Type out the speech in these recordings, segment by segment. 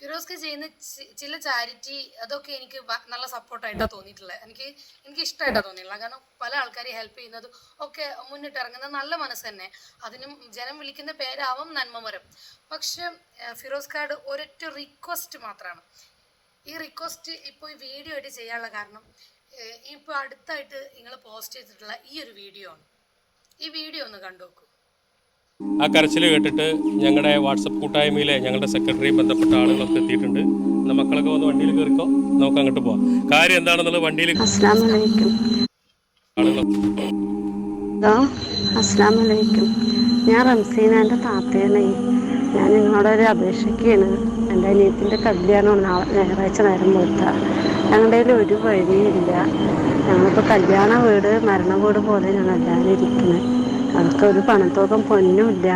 ഫിറോസ്ക്ക് ചെയ്യുന്ന ചില ചാരിറ്റി അതൊക്കെ എനിക്ക് നല്ല സപ്പോർട്ടായിട്ടാണ് തോന്നിയിട്ടുള്ളത് എനിക്ക് എനിക്ക് ഇഷ്ടമായിട്ടാണ് തോന്നിയിട്ടുള്ളത് കാരണം പല ആൾക്കാരെ ഹെൽപ്പ് ചെയ്യുന്നതും ഒക്കെ മുന്നിട്ട് ഇറങ്ങുന്ന നല്ല മനസ്സ് തന്നെ. അതിനും ജനം വിളിക്കുന്ന പേരാവും നന്മമരം. പക്ഷെ ഫിറോസ് കാർഡ് ഒരൊറ്റ റിക്വസ്റ്റ് മാത്രമാണ് ഈ റിക്വസ്റ്റ് ഇപ്പോൾ ഈ വീഡിയോ ആയിട്ട് ചെയ്യാനുള്ള കാരണം ഇപ്പോൾ അടുത്തായിട്ട് നിങ്ങൾ പോസ്റ്റ് ചെയ്തിട്ടുള്ള ഈ ഒരു വീഡിയോ ആണ്. ഈ വീഡിയോ ഒന്ന് കണ്ടു നോക്കൂ ആ കരച്ചിൽ കേട്ടിട്ട് ഞങ്ങളുടെ വാട്സപ്പ് കൂട്ടായ്മയിലെ ഞങ്ങളുടെ സെക്രട്ടറിയും ബന്ധപ്പെട്ട ആളുകളൊക്കെ എത്തിയിട്ടുണ്ട്. എന്നാൽ മക്കളൊക്കെ വന്ന് വണ്ടിയിൽ കയറിക്കോ നമുക്ക് അങ്ങോട്ട് പോവാം. കാര്യം എന്താണെന്നുള്ളത് വണ്ടിയിൽ ഹലോ അസ്ലാമലൈക്കും ഞാൻ റംസീനാന്റെ താത്തയാണ്. ഞാൻ നിങ്ങളോടൊരു അപേക്ഷിക്കുകയാണ് എന്റെ അനിയത്തിന്റെ കല്യാണമാണ്. ഞായറാഴ്ച നേരം പോലത്ത ഞങ്ങളുടെ കയ്യിൽ ഒരു വഴിയില്ല ഞങ്ങളിപ്പോൾ കല്യാണ വീട് മരണ വീട് പോലെ ഞങ്ങൾ എല്ലാവരും ഇരിക്കുന്നത് ഞങ്ങൾക്ക് ഒരു പണത്തോക്കം പൊന്നുമില്ല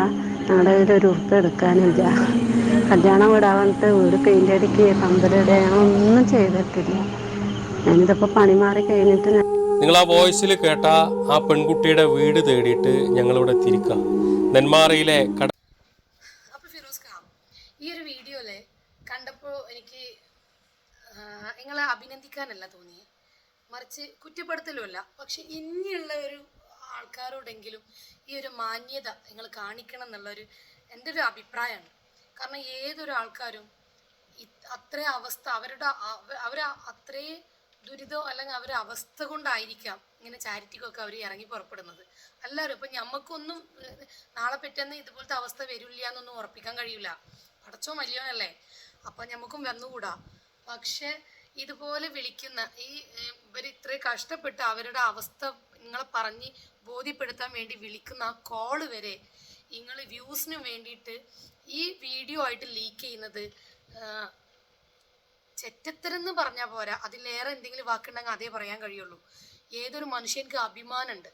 ഞങ്ങളുടെ കയ്യിൽ ഒരു ഉറുപ്പ് എടുക്കാനില്ല. കല്യാണം വിടാൻ വന്നിട്ട് വീട് പെയിന്റ് അടിക്കുക പമ്പലിടുക ഞങ്ങളൊന്നും ചെയ്തിട്ടില്ല. ഞാനിതിപ്പോൾ പണി മാറി കഴിഞ്ഞിട്ട് നിങ്ങൾ ആ വോയിസിൽ കേട്ട ആ പെൺകുട്ടിയുടെ വീട് തേടിയിട്ട് ഞങ്ങളിവിടെ തിരിക്കാം നെന്മാറയിലെ കട അപ്പോൾ ഫിറോസ് ഖാൻ ഈ ഒരു വീഡിയോയിലെ കണ്ടപ്പോൾ എനിക്ക് നിങ്ങളെ അഭിനന്ദിക്കാനല്ല തോന്നിയത് മറിച്ച് കുറ്റപ്പെടുത്തലുമല്ല. പക്ഷെ ഇനിയുള്ള ഒരു ആൾക്കാരോടെങ്കിലും ഈ ഒരു മാന്യത നിങ്ങൾ കാണിക്കണം എന്നുള്ളൊരു എന്റെ ഒരു അഭിപ്രായമാണ്. കാരണം ഏതൊരു ആൾക്കാരും അത്ര അവസ്ഥ അവരുടെ അവ- അവർ അത്രേ ദുരിതം അല്ലെങ്കിൽ അവരുടെ അവസ്ഥ കൊണ്ടായിരിക്കാം ഇങ്ങനെ ചാരിറ്റിക്കൊക്കെ അവർ ഇറങ്ങി പുറപ്പെടുന്നത്. എല്ലാവരും ഇപ്പം ഞമ്മക്കൊന്നും നാളെ പെട്ടെന്ന് ഇതുപോലത്തെ അവസ്ഥ വരില്ല എന്നൊന്നും ഉറപ്പിക്കാൻ കഴിയില്ല പടച്ചോ വലിയവനല്ലേ. അപ്പം ഞമ്മക്കും വന്നുകൂടാ. പക്ഷെ ഇതുപോലെ വിളിക്കുന്ന ഈ ഇവർ ഇത്രയും കഷ്ടപ്പെട്ട് അവരുടെ അവസ്ഥ നിങ്ങളെ പറഞ്ഞ് ബോധ്യപ്പെടുത്താൻ വേണ്ടി വിളിക്കുന്ന ആ കോൾ വരെ നിങ്ങൾ വ്യൂസിന് വേണ്ടിയിട്ട് ഈ വീഡിയോ ആയിട്ട് ലീക്ക് ചെയ്യുന്നത് ചെറ്റത്തരെന്ന് പറഞ്ഞാൽ പോരാ. അതിലേറെ എന്തെങ്കിലും വാക്കുണ്ടെങ്കിൽ അതേ പറയാൻ കഴിയുള്ളൂ. ഏതൊരു മനുഷ്യർക്ക് അഭിമാനമുണ്ട്.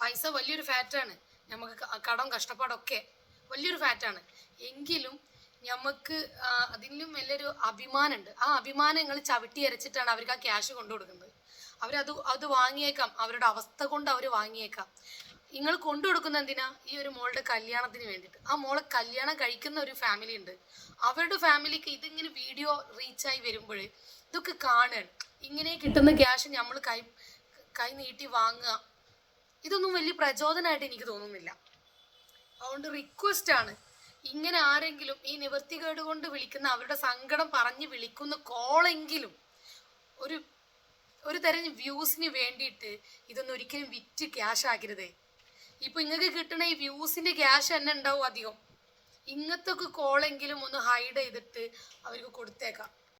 പൈസ വലിയൊരു ഫാറ്റാണ് നമുക്ക് കടം കഷ്ടപ്പാടൊക്കെ വലിയൊരു ഫാറ്റാണ് എങ്കിലും നമുക്ക് അതിലും വലിയൊരു അഭിമാനമുണ്ട്. ആ അഭിമാനം നിങ്ങൾ ചവിട്ടി അരച്ചിട്ടാണ് അവർക്ക് ആ ക്യാഷ് കൊണ്ടു കൊടുക്കുന്നത് അവരത് അത് വാങ്ങിയേക്കാം. അവരുടെ അവസ്ഥ കൊണ്ട് അവർ വാങ്ങിയേക്കാം. നിങ്ങൾ കൊണ്ടു കൊടുക്കുന്ന എന്തിനാ? ഈ ഒരു മോളുടെ കല്യാണത്തിന് വേണ്ടിയിട്ട്. ആ മോളെ കല്യാണം കഴിക്കുന്ന ഒരു ഫാമിലി ഉണ്ട്. അവരുടെ ഫാമിലിക്ക് ഇതിങ്ങനെ വീഡിയോ റീച്ചായി വരുമ്പോൾ ഇതൊക്കെ കാണുകയാണ് ഇങ്ങനെ കിട്ടുന്ന ക്യാഷ് നമ്മൾ കൈ കൈ നീട്ടി വാങ്ങുക. ഇതൊന്നും വലിയ പ്രചോദനമായിട്ട് എനിക്ക് തോന്നുന്നില്ല. അതുകൊണ്ട് റിക്വസ്റ്റ് ആണ്. ഇങ്ങനെ ആരെങ്കിലും ഈ നിവർത്തികേട് കൊണ്ട് വിളിക്കുന്ന അവരുടെ സങ്കടം പറഞ്ഞ് വിളിക്കുന്ന കോളെങ്കിലും ഒരു ഒരു തരം വ്യൂസിന് വേണ്ടിയിട്ട് ഇതൊന്നും ഒരിക്കലും വിറ്റ് ക്യാഷ് ആക്കരുതേ. ഇപ്പൊ ഇങ്ങക്ക് കിട്ടണ ഈ വ്യൂസിന്റെ ക്യാഷ് തന്നെ ഉണ്ടാവും അധികം. ഇങ്ങനത്തെ ഒക്കെ കോളെങ്കിലും ഒന്ന് ഹൈഡ് ചെയ്തിട്ട് അവർക്ക് കൊടുത്തേക്കാം.